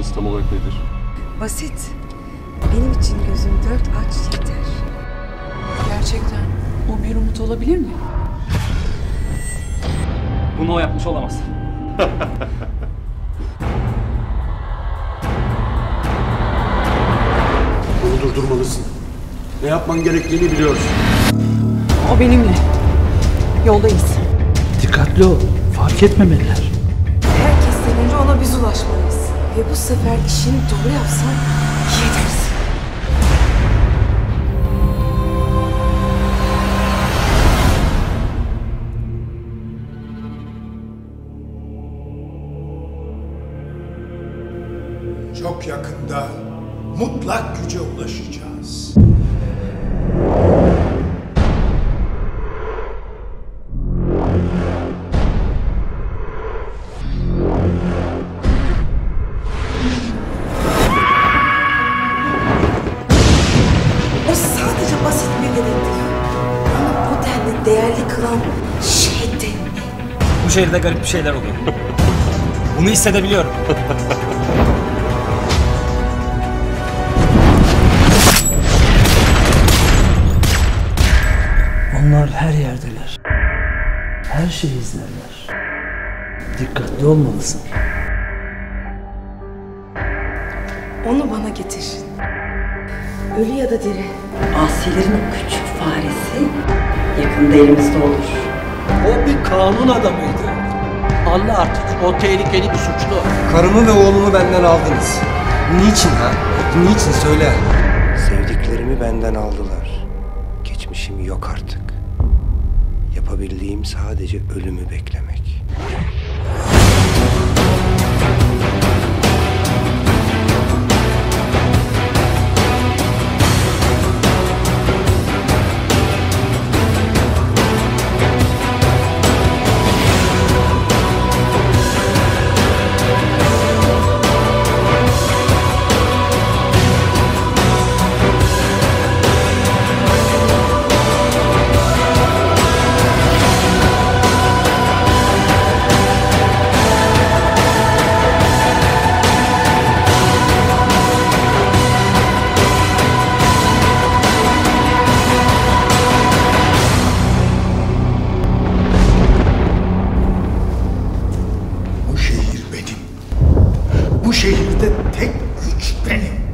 isteğiniz tam olarak nedir? Basit. Benim için gözün dört aç yeter. Gerçekten o bir umut olabilir mi? Bunu o yapmış olamaz. Onu durdurmalısın. Ne yapman gerektiğini biliyoruz. O benimle. Yoldayız. Dikkatli ol. Fark etmemeliler. Herkesten önce ona biz ulaşmalıyız. Ve bu sefer işini doğru yapsan iyi. Çok yakında mutlak güce ulaşacağız. Şehirde garip bir şeyler oluyor. Bunu hissedebiliyorum. Onlar her yerdeler. Her şeyi izlerler. Dikkatli olmalısın. Onu bana getir. Ölü ya da diri. Asilerin o küçük faresi yakında elimizde olur. O bir kanun adamıydı. Anla artık o tehlikeli bir suçlu. Karımı ve oğlumu benden aldınız. Niçin ha? Niçin söyle. Sevdiklerimi benden aldılar. Geçmişim yok artık. Yapabildiğim sadece ölümü beklemek. şehirde tek güç benim.